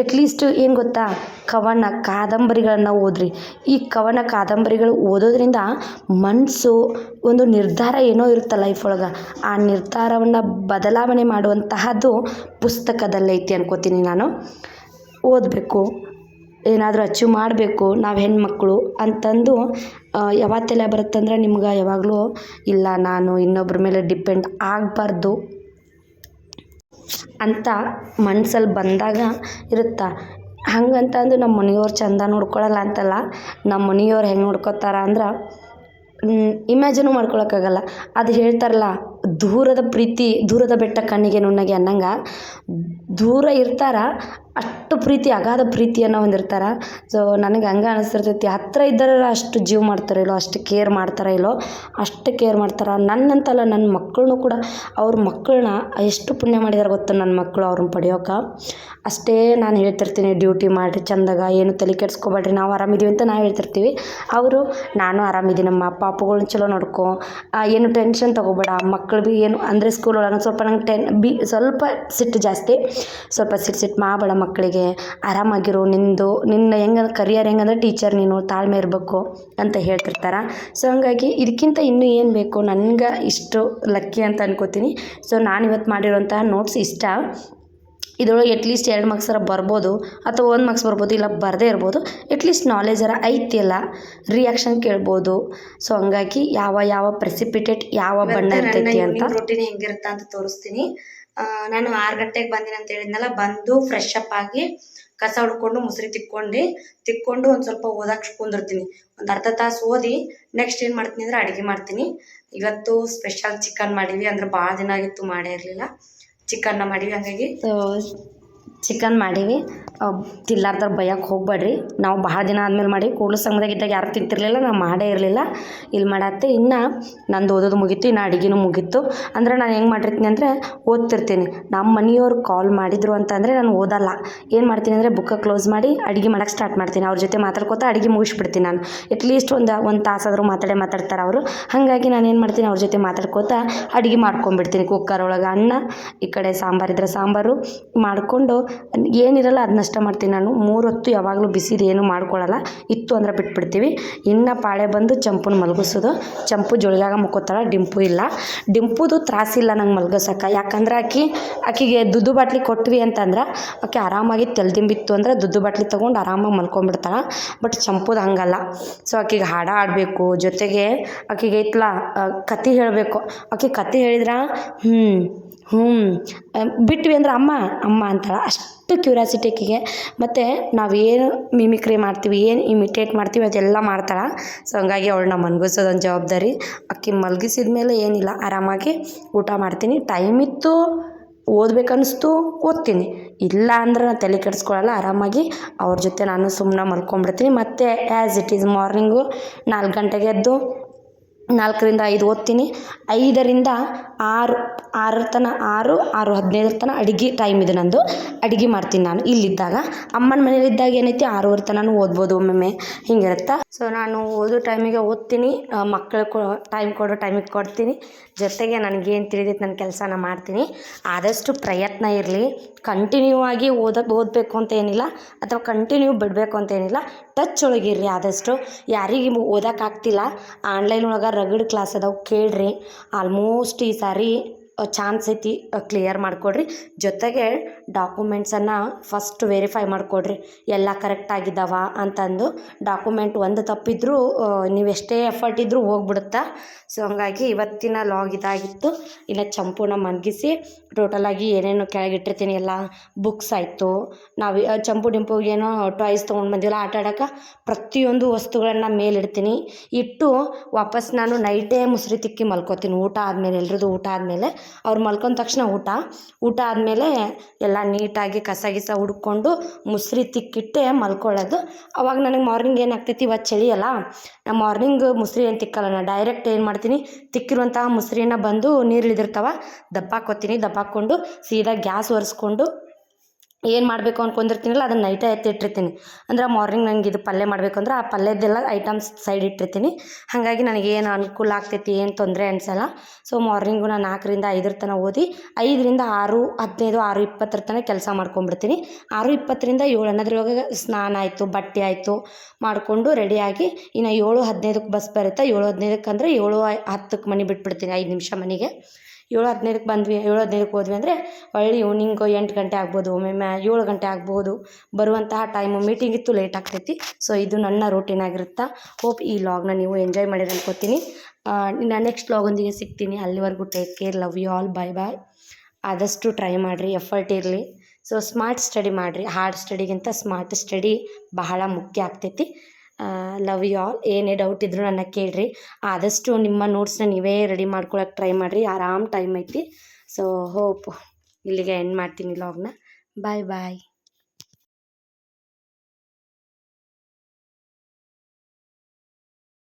ಎಟ್ಲೀಸ್ಟ್ ಏನು ಗೊತ್ತಾ? ಕವನ ಕಾದಂಬರಿಗಳನ್ನು ಓದಿರಿ. ಈ ಕವನ ಕಾದಂಬರಿಗಳು ಓದೋದ್ರಿಂದ ಮನಸ್ಸು ಒಂದು ನಿರ್ಧಾರ ಏನೋ ಇರುತ್ತೆ ಲೈಫ್ ಒಳಗೆ. ಆ ನಿರ್ಧಾರವನ್ನು ಬದಲಾವಣೆ ಮಾಡುವಂತಹದ್ದು ಪುಸ್ತಕದಲ್ಲೈತಿ ಅನ್ಕೋತೀನಿ ನಾನು. ಓದಬೇಕು, ಏನಾದರೂ ಅಚೀವ್ ಮಾಡಬೇಕು, ನಾವು ಹೆಣ್ಮಕ್ಳು ಅಂತಂದು ಯಾವತ್ತೆಲ್ಲ ಬರುತ್ತಂದ್ರೆ ನಿಮ್ಗೆ ಯಾವಾಗಲೂ ಇಲ್ಲ, ನಾನು ಇನ್ನೊಬ್ರ ಮೇಲೆ ಡಿಪೆಂಡ್ ಆಗಬಾರ್ದು. ಅಂತ ಮನ್ಸಲ್ಲಿ ಬಂದಾಗ ಇರುತ್ತೆ. ಹಂಗಂತಂದು ನಮ್ಮ ಮನೆಯವ್ರು ಚಂದ ನೋಡ್ಕೊಳಲ್ಲ ಅಂತಲ್ಲ, ನಮ್ಮ ಮನೆಯವ್ರು ಹೆಂಗೆ ನೋಡ್ಕೊತಾರ ಅಂದ್ರೆ ಇಮ್ಯಾಜಿನು ಮಾಡ್ಕೊಳಕ್ಕಾಗಲ್ಲ. ಅದು ಹೇಳ್ತಾರಲ್ಲ, ದೂರದ ಪ್ರೀತಿ, ದೂರದ ಬೆಟ್ಟ ಕಣ್ಣಿಗೆ ನುಣ್ಣಗೆ ಅನ್ನಂಗೆ, ದೂರ ಇರ್ತಾರೆ ಅಷ್ಟು ಪ್ರೀತಿ, ಅಗಾಧ ಪ್ರೀತಿಯನ್ನು ಹೊಂದಿರ್ತಾರೆ ಸೊ ನನಗೆ ಹಂಗೆ ಅನಿಸ್ತಿರ್ತೈತಿ. ಹತ್ತಿರ ಇದ್ದರೆ ಅಷ್ಟು ಜೀವ ಮಾಡ್ತಾರೋ ಇಲ್ಲೋ, ಅಷ್ಟು ಕೇರ್ ಮಾಡ್ತಾರೋ ಇಲ್ಲೋ, ಅಷ್ಟು ಕೇರ್ ಮಾಡ್ತಾರೆ. ನನ್ನಂತಲ್ಲ ನನ್ನ ಮಕ್ಕಳನ್ನೂ ಕೂಡ, ಅವ್ರ ಮಕ್ಕಳನ್ನ ಎಷ್ಟು ಪುಣ್ಯ ಮಾಡಿದಾರೆ ಗೊತ್ತ ನನ್ನ ಮಕ್ಕಳು ಅವ್ರನ್ನ ಪಡೆಯೋಕೆ? ಅಷ್ಟೇ ನಾನು ಹೇಳ್ತಿರ್ತೀನಿ ಡ್ಯೂಟಿ ಮಾಡಿರಿ, ಚಂದಾಗ, ಏನು ತಲೆ ಕೆಡ್ಸ್ಕೊಬೇಡ್ರಿ, ನಾವು ಆರಾಮಿದ್ದೀವಿ ಅಂತ ನಾವು ಹೇಳ್ತಿರ್ತೀವಿ. ಅವರು, ನಾನು ಆರಾಮಿದ್ದೀನಮ್ಮ ಪಾಪುಗಳ್ನ ಚಲೋ ನೋಡ್ಕೊ. ಏನು ಟೆನ್ಷನ್ ತೊಗೋಬೇಡ ಮಕ್ಕಳು ಭೀ ಏನು, ಅಂದರೆ ಸ್ಕೂಲ್ ಒಳಗೆ ಸ್ವಲ್ಪ ನಂಗೆ ಟೆನ್ ಬಿ, ಸ್ವಲ್ಪ ಸಿಟ್ಟು ಜಾಸ್ತಿ. ಸ್ವಲ್ಪ ಸಿಟ್ಟು ಸಿಟ್ಟು ಮಾಡಬೇಡ ಮಕ್ಕಳಿಗೆ ಆರಾಮಾಗಿರು ನಿಂದು ನಿನ್ನ ಹೆಂಗೆ ಕರಿಯರ್ ಹೆಂಗಂದ್ರೆ ಟೀಚರ್ ನೀನು ತಾಳ್ಮೆ ಇರಬೇಕು ಅಂತ ಹೇಳ್ತಿರ್ತಾರೆ. ಸೊ ಹಂಗಾಗಿ ಇದಕ್ಕಿಂತ ಇನ್ನೂ ಏನು ಬೇಕು? ನನ್ಗೆ ಇಷ್ಟು ಲಕ್ಕಿ ಅಂತ ಅನ್ಕೋತೀನಿ. ಸೊ ನಾನು ಇವತ್ತು ಮಾಡಿರೋಂತಹ ನೋಟ್ಸ್ ಇಷ್ಟ. ಇದ್ರೊಳಗೆ ಎಟ್ಲೀಸ್ಟ್ ಎರಡು ಮಾರ್ಕ್ಸರ ಬರ್ಬೋದು ಅಥವಾ ಒಂದು ಮಾರ್ಕ್ಸ್ ಬರ್ಬೋದು ಇಲ್ಲ ಬರದೇ ಇರ್ಬೋದು. ಎಟ್ಲೀಸ್ಟ್ ಐತಿ ಐತಿಯಲ್ಲ ರಿಯಾಕ್ಷನ್ ಕೇಳ್ಬೋದು. ಸೊ ಹಂಗಾಗಿ ಯಾವ ಯಾವ ಪ್ರೆಸಿಪಿಟೇಟ್ ಯಾವ ಬಣ್ಣ ಇರ್ತೈತಿ ಅಂತ ರೊಟೀನ್ ಹೆಂಗಿರುತ್ತೆ ಅಂತ ತೋರಿಸ್ತೀನಿ. ನಾನು ಆರು ಗಂಟೆಗೆ ಬಂದಿನಿ ಅಂತ ಹೇಳಿದ್ನಲ್ಲ, ಬಂದು ಫ್ರೆಶ್ ಅಪ್ ಆಗಿ ಕಸ ಹುಡ್ಕೊಂಡು ಮುಸ್ರಿ ತಿಕ್ಕೊಂಡು ತಿಕ್ಕೊಂಡು ಒಂದು ಸ್ವಲ್ಪ ಓದಕ್ಕೆ ಕುಂದಿರ್ತೀನಿ. ಒಂದು ಅರ್ಧ ತಾಸು ಓದಿ ನೆಕ್ಸ್ಟ್ ಏನು ಮಾಡ್ತೀನಿ ಅಂದ್ರೆ ಅಡುಗೆ ಮಾಡ್ತೀನಿ. ಇವತ್ತು ಸ್ಪೆಷಲ್ ಚಿಕನ್ ಮಾಡೀವಿ, ಅಂದ್ರೆ ಭಾಳ ದಿನ ಆಗಿತ್ತು ಮಾಡೇ ಇರಲಿಲ್ಲ ಚಿಕನ್ನ ಮಾಡೀವಿ, ಹಂಗಾಗಿ ಚಿಕನ್ ಮಾಡೀವಿ. ತಿಲ್ಲಾರ್ದಾರ ಬಯ್ಯಕ್ಕೆ ಹೋಗ್ಬೇಡ್ರಿ. ನಾವು ಭಾಳ ದಿನ ಆದ್ಮೇಲೆ ಮಾಡಿ ಕೂಡ್ಲು ಸಂಘದಾಗ ಇದ್ದಾಗ ಯಾರು ತಿಂತಿರಲಿಲ್ಲ, ನಾವು ಮಾಡೇ ಇರಲಿಲ್ಲ. ಇಲ್ಲಿ ಮಾಡತ್ತೆ. ಇನ್ನು ನಂದು ಓದೋದು ಮುಗೀತು, ಇನ್ನು ಅಡುಗೆನೂ ಮುಗೀತು. ಅಂದ್ರೆ ನಾನು ಹೆಂಗೆ ಮಾಡಿರ್ತೀನಿ ಅಂದರೆ ಓದ್ತಿರ್ತೀನಿ. ನಮ್ಮ ಮನೆಯವ್ರು ಕಾಲ್ ಮಾಡಿದರು ಅಂತಂದರೆ ನಾನು ಓದಲ್ಲ. ಏನು ಮಾಡ್ತೀನಿ ಅಂದರೆ ಬುಕ್ಕ ಕ್ಲೋಸ್ ಮಾಡಿ ಅಡುಗೆ ಮಾಡಕ್ಕೆ ಸ್ಟಾರ್ಟ್ ಮಾಡ್ತೀನಿ. ಅವ್ರ ಜೊತೆ ಮಾತಾಡ್ಕೋತಾ ಅಡುಗೆ ಮುಗಿಸ್ಬಿಡ್ತೀನಿ ನಾನು. ಅಟ್ಲೀಸ್ಟ್ ಒಂದು ಒಂದು ತಾಸಾದರೂ ಮಾತಾಡೇ ಮಾತಾಡ್ತಾರೆ ಅವರು. ಹಾಗಾಗಿ ನಾನು ಏನು ಮಾಡ್ತೀನಿ, ಅವ್ರ ಜೊತೆ ಮಾತಾಡ್ಕೋತಾ ಅಡುಗೆ ಮಾಡ್ಕೊಂಬಿಡ್ತೀನಿ ಕುಕ್ಕರ್ ಒಳಗೆ ಅನ್ನ, ಈ ಕಡೆ ಸಾಂಬಾರಿದ್ರೆ ಸಾಂಬಾರು ಮಾಡಿಕೊಂಡು ಏನಿರಲ್ಲ ಅದನ್ನಷ್ಟೇ ಮಾಡ್ತೀನಿ ನಾನು. ಮೂರು ಹೊತ್ತು ಯಾವಾಗಲೂ ಬಿಸಿದು ಏನು ಮಾಡ್ಕೊಳ್ಳಲ್ಲ ಇತ್ತು ಅಂದ್ರೆ ಬಿಟ್ಬಿಡ್ತೀವಿ. ಇನ್ನು ಪಾಳೆ ಬಂದು ಚಂಪುನ ಮಲಗಿಸೋದು. ಚಂಪು ಜೊಳಗಾಗ ಮುಕ್ಕೋತಾಳ, ಡಿಂಪು ಇಲ್ಲ. ಡಿಂಪುದು ತ್ರಾಸಿಲ್ಲ ನಂಗೆ ಮಲಗಿಸೋಕೆ ಯಾಕಂದ್ರೆ ಆಕಿ, ಆಕಿಗೆ ದುಡ್ಡು ಬಾಟ್ಲಿ ಕೊಟ್ವಿ ಅಂತಂದ್ರೆ ಆಕೆ ಆರಾಮಾಗಿ ತೆಲ್ದಿಂಬಿತ್ತು ಅಂದ್ರೆ ದುಡ್ಡು ಬಾಟ್ಲಿ ತೊಗೊಂಡು ಆರಾಮಾಗಿ ಮಲ್ಕೊಂಡ್ಬಿಡ್ತಾಳೆ. ಬಟ್ ಚಂಪುದು ಹಂಗಲ್ಲ. ಸೊ ಆಕಿಗೆ ಹಾಡ ಆಡಬೇಕು ಜೊತೆಗೆ ಆಕಿಗೆ ಐತ್ಲ ಕತೆ ಹೇಳಬೇಕು. ಆಕೆ ಕತೆ ಹೇಳಿದ್ರೆ? ಹ್ಞೂ ಹ್ಞೂ ಬಿಟ್ವಿ ಅಂದ್ರೆ ಅಮ್ಮ ಅಮ್ಮ ಅಂತಾಳೆ. ಅಷ್ಟು ಕ್ಯೂರಿಯಾಸಿಟಿ ಆಕಿಗೆ. ಮತ್ತು ಏನು ಮಿಮಿಕ್ರಿ ಮಾಡ್ತೀವಿ, ಏನು ಇಮಿಟೇಟ್ ಮಾಡ್ತೀವಿ ಅದೆಲ್ಲ ಮಾಡ್ತಾಳೆ. ಸೊ ಹಂಗಾಗಿ ಅವಳನ್ನ ಮನ್ಗಿಸೋದೊಂದು ಜವಾಬ್ದಾರಿ. ಅಕ್ಕಿ ಮಲಗಿಸಿದ ಮೇಲೆ ಏನಿಲ್ಲ. ಆರಾಮಾಗಿ ಊಟ ಮಾಡ್ತೀನಿ. ಟೈಮ್ ಇತ್ತು ಓದಬೇಕನ್ನಿಸ್ತು ಓದ್ತೀನಿ. ಇಲ್ಲ ಅಂದ್ರೆ ನಾನು ತಲೆ ಕೆಡಿಸ್ಕೊಳ್ಳಲ್ಲ ಆರಾಮಾಗಿ ಅವ್ರ ಜೊತೆ ನಾನು ಸುಮ್ಮನೆ ಮಲ್ಕೊಂಡ್ಬಿಡ್ತೀನಿ ಮತ್ತು ಆ್ಯಸ್ ಇಟ್ ಈಸ್ ಮಾರ್ನಿಂಗು ನಾಲ್ಕು ಗಂಟೆಗೆ ಎದ್ದು ನಾಲ್ಕರಿಂದ ಐದು ಓದ್ತೀನಿ. ಐದರಿಂದ ಆರು, ಆರರ ತನಕ ಆರು ಆರು ಹದಿನೈದರ ತನಕ ಅಡುಗೆ ಟೈಮ್ ಇದೆ ನಂದು. ಅಡುಗೆ ಮಾಡ್ತೀನಿ ನಾನು ಇಲ್ಲಿದ್ದಾಗ. ಅಮ್ಮನ ಮನೇಲಿದ್ದಾಗ ಏನೈತಿ? ಆರೂವರೆ ತನಕ ಓದ್ಬೋದು ಒಮ್ಮೊಮ್ಮೆ. ಹಿಂಗಿರುತ್ತೆ? ಸೊ ನಾನು ಓದೋ ಟೈಮಿಗೆ ಓದ್ತೀನಿ. ಮಕ್ಕಳು ಕೊ ಟೈಮ್ ಕೊಡೋ ಟೈಮಿಗೆ ಕೊಡ್ತೀನಿ. ಜೊತೆಗೆ ನನಗೇನು ತಿಳಿದೈತೆ ನನ್ನ ಕೆಲಸನ ಮಾಡ್ತೀನಿ. ಆದಷ್ಟು ಪ್ರಯತ್ನ ಇರಲಿ. ಕಂಟಿನ್ಯೂ ಆಗಿ ಓದ, ಓದಬೇಕು ಅಂತ ಏನಿಲ್ಲ, ಅಥವಾ ಕಂಟಿನ್ಯೂ ಬಿಡಬೇಕು ಅಂತ ಏನಿಲ್ಲ ಟಚ್ ಒಳಗಿರ್ರಿ ಆದಷ್ಟು. ಯಾರಿಗೆ ಓದೋಕ್ಕಾಗ್ತಿಲ್ಲ. ಆನ್ಲೈನ್ ಒಳಗೆ ರಗಡ್ ಕ್ಲಾಸ್ ಅದಾವೆ ಕೇಳ್ರಿ. ಆಲ್ಮೋಸ್ಟ್ ಈ ಸಾರಿ ಚಾನ್ಸ್ ಐತಿ ಕ್ಲಿಯರ್ ಮಾಡಿಕೊಡ್ರಿ. ಜೊತೆಗೆ ಡಾಕ್ಯುಮೆಂಟ್ಸನ್ನು ಫಸ್ಟ್ ವೆರಿಫೈ ಮಾಡಿಕೊಡ್ರಿ. ಎಲ್ಲ ಕರೆಕ್ಟ್ ಆಗಿದ್ದಾವ ಅಂತಂದು ಡಾಕ್ಯುಮೆಂಟ್ ಒಂದು ತಪ್ಪಿದ್ರೂ ನೀವು ಎಷ್ಟೇ ಎಫರ್ಟ್ ಇದ್ದರೂ ಹೋಗ್ಬಿಡುತ್ತೆ. ಸೊ ಹಂಗಾಗಿ ಇವತ್ತಿನ ಲಾಗ್ ಇದಾಗಿತ್ತು. ಇನ್ನು ಚಂಪೂನ ಮಲಗಿಸಿ ಟೋಟಲಾಗಿ ಏನೇನು ಕೆಳಗಿಟ್ಟಿರ್ತೀನಿ ಎಲ್ಲ ಬುಕ್ಸ್ ಆಯಿತು. ನಾವು ಚಂಪು ಡಿಂಪು ಏನೋ ಟಾಯ್ಸ್ ತೊಗೊಂಡು ಬಂದಿಲ್ಲ ಆಟ ಆಡೋಕೆ ಪ್ರತಿಯೊಂದು ವಸ್ತುಗಳನ್ನು ಮೇಲಿಡ್ತೀನಿ ಇಟ್ಟು ವಾಪಸ್ ನಾನು ನೈಟೇ ಮುಸ್ರಿ ತಿಕ್ಕಿ ಮಲ್ಕೋತೀನಿ, ಊಟ ಆದಮೇಲೆ, ಎಲ್ರದ್ದು ಊಟ ಆದಮೇಲೆ. ಅವ್ರು ಮಲ್ಕೊಂಡ ತಕ್ಷಣ ಊಟ. ಊಟ ಆದಮೇಲೆ ಎಲ್ಲ ನೀಟಾಗಿ ಕಸ ಗಿಸ ಹುಡ್ಕೊಂಡು ಮುಸ್ರಿ ತಿಕ್ಕಿಟ್ಟೆ ಮಲ್ಕೊಳ್ಳೋದು. ಅವಾಗ ನನಗೆ ಮಾರ್ನಿಂಗ್ ಏನಾಗ್ತೈತಿ ಇವತ್ತು ಚಳಿ ಅಲ್ಲ. ನಾ ಮಾರ್ನಿಂಗ್ ಮುಸ್ರಿ ಏನು ತಿಕ್ಕಲ್ಲ ನಾನು ಡೈರೆಕ್ಟ್ ಏನು ಮಾಡ್ತೀನಿ, ತಿಕ್ಕಿರುವಂತಹ ಮುಸ್ರಿನ ಬಂದು ನೀರು ಇಳಿದಿರ್ತಾವ ದಪ್ಪ ದಪ್ಪಾಕ್ಕೊಂಡು ಸೀದಾ ಗ್ಯಾಸ್ ಒರೆಸ್ಕೊಂಡು ಏನು ಮಾಡಬೇಕು ಅಂದ್ಕೊಂಡಿರ್ತೀನಲ್ಲ ಅದನ್ನು ನೈಟೇ ಎತ್ತಿಟ್ಟಿರ್ತೀನಿ. ಅಂದ್ರೆ ಮಾರ್ನಿಂಗ್ ನನಗೆ ಇದು ಪಲ್ಯ ಮಾಡಬೇಕು ಅಂದ್ರೆ ಆ ಪಲ್ಯದ್ದೆಲ್ಲ ಐಟಮ್ಸ್ ಸೈಡ್ ಇಟ್ಟಿರ್ತೀನಿ. ಹಾಗಾಗಿ ನನಗೆ ಏನು ಅನುಕೂಲ ಆಗ್ತೈತಿ, ಏನು ತೊಂದರೆ ಅನಿಸಲ್ಲ. ಸೊ ಮಾರ್ನಿಂಗು ನಾನು ನಾಲ್ಕರಿಂದ ಐದರ ತನಕ ಓದಿ, ಐದರಿಂದ ಆರು, ಹದಿನೈದು, ಆರು ಇಪ್ಪತ್ತರ ತನಕ ಕೆಲಸ ಮಾಡ್ಕೊಂಡ್ಬಿಡ್ತೀನಿ. ಆರು ಇಪ್ಪತ್ತರಿಂದ ಏಳು ಅನ್ನೋದ್ರೊಳಗೆ ಸ್ನಾನ ಆಯಿತು, ಬಟ್ಟೆ ಆಯಿತು ಮಾಡಿಕೊಂಡು ರೆಡಿಯಾಗಿ ಇನ್ನು ಏಳು ಹದಿನೈದಕ್ಕೆ ಬಸ್ ಬರುತ್ತೆ. ಏಳು ಹದಿನೈದಕ್ಕೆ ಅಂದರೆ ಏಳು ಹತ್ತಕ್ಕೆ ಮನೆ ಬಿಟ್ಬಿಡ್ತೀನಿ, ಐದು ನಿಮಿಷ ಮನೆಗೆ. ಏಳು ಹದಿನೈದಕ್ಕೆ ಬಂದ್ವಿ, ಏಳು ಹದಿನೈದಕ್ಕೆ ಹೋದ್ವಿ ಅಂದರೆ ಹೊಳ್ಳಿ ಈವ್ನಿಂಗ್ ಎಂಟು ಗಂಟೆ ಆಗ್ಬೋದು, ಒಮ್ಮೊಮ್ಮೆ ಏಳು ಗಂಟೆ ಆಗ್ಬೋದು. ಬರುವಂತಹ ಟೈಮು ಮೀಟಿಂಗ್ ಇತ್ತು ಲೇಟ್ ಆಗ್ತೈತಿ. ಸೊ ಇದು ನನ್ನ ರೂಟೀನ್ ಆಗಿರುತ್ತೆ? ಹೋಪ್ ಈ ಲಾಗ್ನ ನೀವು ಎಂಜಾಯ್ ಮಾಡಿರಿ ಅನ್ಕೋತೀನಿ. ನಾನು ನೆಕ್ಸ್ಟ್ ಲಾಗೊಂದಿಗೆ ಸಿಗ್ತೀನಿ. ಅಲ್ಲಿವರೆಗೂ take care love you all bye bye ಆದಷ್ಟು ಟ್ರೈ ಮಾಡಿರಿ ಎಫರ್ಟ್ ಇರಲಿ. ಸೊ ಸ್ಮಾರ್ಟ್ ಸ್ಟಡಿ ಮಾಡಿರಿ. ಹಾರ್ಡ್ ಸ್ಟಡಿಗಿಂತ ಸ್ಮಾರ್ಟ್ ಸ್ಟಡಿ ಬಹಳ ಮುಖ್ಯ ಆಗ್ತೈತಿ. ಲವ್ ಯು ಆಲ್ ಏನೇ ಡೌಟ್ ಇದ್ದರೂ ನನ್ನ ಕೇಳಿರಿ. ಆದಷ್ಟು ನಿಮ್ಮ ನೋಟ್ಸ್ನ ನೀವೇ ರೆಡಿ ಮಾಡ್ಕೊಳಕ್ಕೆ ಟ್ರೈ ಮಾಡಿರಿ. ಆರಾಮ್ ಟೈಮ್ ಐತಿ. ಸೊ ಹೋಪ್ ಇಲ್ಲಿಗೆ ಎಂಡ್ ಮಾಡ್ತೀನಿ ಲಾಗ್ನ ಬಾಯ್ ಬಾಯ್